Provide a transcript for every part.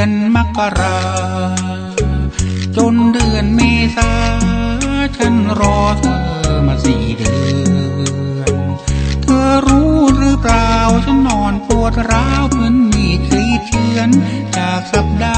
อนมกรา จนเดือนเมษาฉันรอเธอมาสี่เดือน เธอรู้หรือเปล่าฉันนอนปวดร้าวเหมือนมีครีเชือนจากสัปดาห์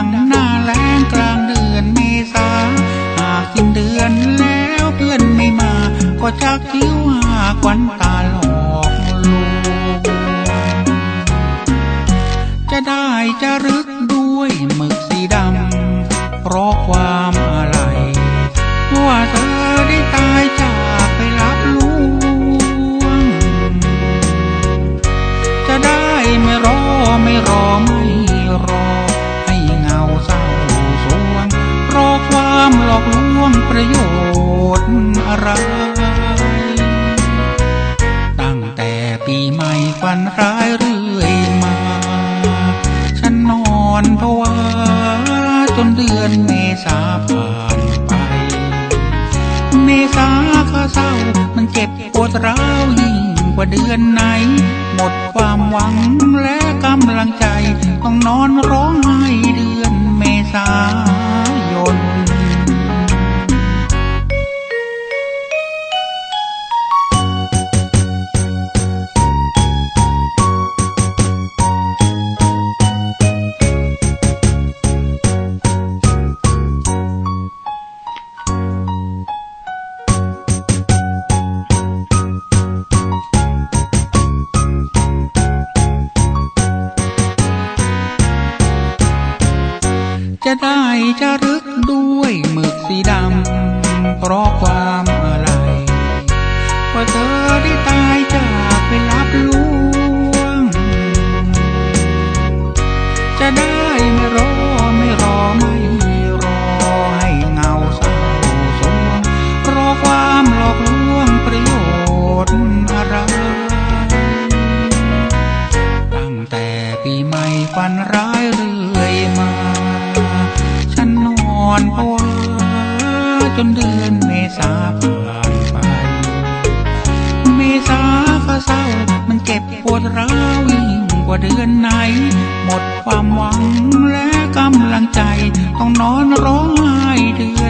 ดังหน้าแล้งกลางเดือนเมษาหากสิ้นเดือนแล้วเพื่อนไม่มา ก็ชักคิ้วหาควันตาหลอกลวงจะได้จะรึกด้วยหมึกสีดำเพราะความ มหลอกลวงประโยชน์อะไร ตั้งแต่ปีใหม่ฝันร้ายเรื่อยมา ฉันนอนภาวะจนเดือนเมษาผ่านไป เมษาก็เศร้ามันเจ็บปวดร้าวยิ่งกว่าเดือนไหน หมดความหวังและกำลังใจ ต้องนอนร้องไห้เดือนเมษา จะได้จะรึกด้วยหมึกสีดำ เพราะความอะไรว่าเธอได้ตายจากไปรับลวง จะได้ไม่รอไม่รอไม่รอให้เงาเศร้าสวงรอความหลอกลวงประโยชน์อะไรตั้งแต่ปีใหม่ฝันร้ายเรื่อยมา อนปวะจนเดือนเมษาผ่านไป เมษาก็เศร้ามันเจ็บปวดร้าวยิ่งกว่าเดือนไหน หมดความหวังและกำลังใจ ต้องนอนร้องไห้เดือน